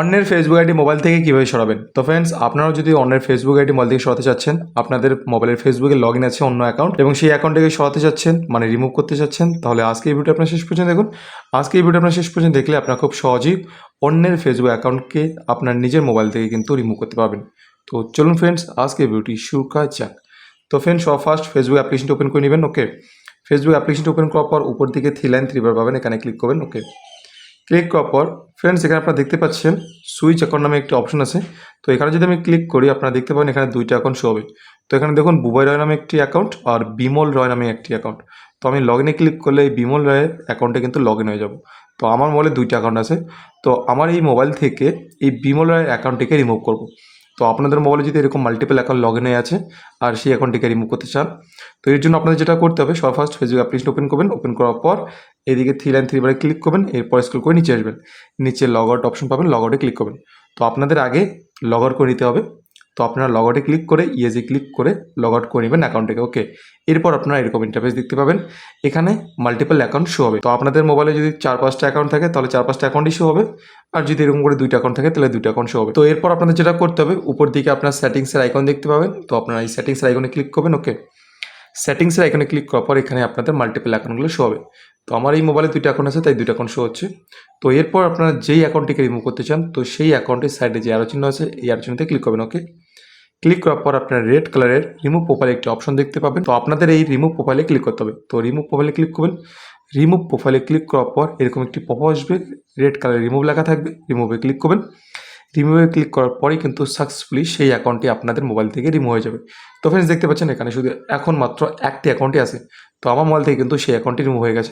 অন্যের Facebook ID mobile থেকে কীভাবে সরাবেন? তো ফ্রেন্ডস আপনারাও যদি অন্যের ফেসবুক আইডি মোবাইল থেকে সরাতে চাচ্ছেন, আপনাদের মোবাইলের ফেসবুকে লগ ইন আছে অন্য অ্যাকাউন্ট এবং সেই অ্যাকাউন্টটাকে সরাতে চাচ্ছেন মানে রিমুভ করতে চাচ্ছেন, তাহলে আজকে এই ভিডিও আপনার শেষ পর্যন্ত দেখুন। আজকে এই ভিডিও আপনার শেষ পর্যন্ত দেখলে আপনারা খুব সহজেই অন্যের ফেসবুক অ্যাকাউন্টকে আপনার নিজের মোবাইল থেকে কিন্তু রিমুভ করতে পারবেন। তো চলুন ফ্রেন্ডস আজকে ভিডিওটি শুরু করা যাক। তো ফ্রেন্ডস সব ফার্স্ট ফেসবুক অ্যাপ্লিকেশনটা ওপেন করে নেবেন ওকে ফেসবুক অ্যাপ্লিকেশনটা ওপেন করার পর উপর দিকে থ্রি লাইন থ্রিবার পাবেন, এখানে ক্লিক করবেন ওকে ক্লিক করার পর ফ্রেন্ডস এখানে আপনারা দেখতে পাচ্ছেন সুইচ অ্যাকাউন্ট নামে একটি অপশন আছে। তো এখানে যদি আমি ক্লিক করি, আপনারা দেখতে পাবেন এখানে দুইটা অ্যাকাউন্ট শো হবে। তো এখানে দেখুন, বুবাই রয় নামে একটি অ্যাকাউন্ট আর বিমল রয় নামে একটি অ্যাকাউন্ট তো আমি লগ ইনে ক্লিক করলে এই বিমল রয়ের অ্যাকাউন্টে কিন্তু লগ ইন হয়ে যাব। তো আমার মোবাইলে দুইটা অ্যাকাউন্ট আছে। তো আমার এই মোবাইল থেকে এই বিমল রয়ের অ্যাকাউন্টটিকে রিমুভ করব। তো আপনাদের মোবাইলে যদি এরকম মাল্টিপল অ্যাকাউন্ট লগ ইন আছে, আর সেই অ্যাকাউন্টটিকে রিমুভ করতে চান, তো এর জন্য আপনাদের যেটা করতে হবে সব ফার্স্ট ফেসবুক অ্যাপ্লিকেশন ওপেন করবেন। ওপেন করার পর এদিকে থ্রি লাইন থ্রি বারে ক্লিক করবেন, এরপর স্ক্রল করে নিচে আসবেন। নিচে লগ আউট অপশন পাবেন লগ আউটে ক্লিক করবেন। তো আপনাদের আগে লগ আউট করে নিতে হবে। তো আপনারা লগ আউটে ক্লিক করে ইয়েজে ক্লিক করে লগ আউট করে নেবেন অ্যাকাউন্টটাকে ওকে এরপর আপনারা এরকম ইন্টারফেস দেখতে পাবেন। এখানে মাল্টিপল অ্যাকাউন্ট শো হবে। তো আপনাদের মোবাইলে যদি চার পাঁচটা অ্যাকাউন্ট থাকে, তাহলে চার পাঁচটা অ্যাকাউন্টই শো হবে। আর যদি এরকম করে দুইটা অ্যাকাউন্ট থাকে, তাহলে দুইটা অ্যাকাউন্ট শো হবে। তো এরপর আপনাদের যেটা করতে হবে, উপর দিকে আপনার সেটিংসের আইকন দেখতে পাবেন। তো আপনারা এই সেটিংসের আইকনে ক্লিক করবেন ওকে সেটিংসের আইকনে ক্লিক করার পর এখানে আপনাদের মাল্টিপল অ্যাকাউন্টগুলো শো হবে। তো আমার এই মোবাইলে দুইটা অ্যাকাউন্ট আছে, তাই দুইটা অ্যাকাউন্ট শো হচ্ছে। তো এরপর আপনারা যেই অ্যাকাউন্টটিকে রিমুভ করতে চান, তো সেই অ্যাকাউন্টের সাইডে যে আরও চিহ্ন আছে, এই আরও চিহ্নতে ক্লিক করবেন ওকে ক্লিক করার পর আপনার রেড কালারের রিমুভ প্রোফাইলে একটি অপশন দেখতে পাবেন। তো আপনাদের এই রিমুভ প্রোফাইলে ক্লিক করতে হবে। তো রিমুভ প্রোফাইলে ক্লিক করবেন। রিমুভ প্রোফাইলে ক্লিক করার পর এরকম একটি পপ আসবে। রেড কালার রিমুভ লেখা থাকবে। রিমুভে ক্লিক করবেন। রিমুভে ক্লিক করার পরেই কিন্তু সাকসেসফুলি সেই অ্যাকাউন্টটি আপনাদের মোবাইল থেকে রিমুভ হয়ে যাবে। তো ফ্রেন্ডস দেখতে পাচ্ছেন এখানে শুধু এখন মাত্র একটি অ্যাকাউন্টই আছে। তো আমার মোবাইল থেকে কিন্তু সেই অ্যাকাউন্টটি রিমুভ হয়ে গেছে।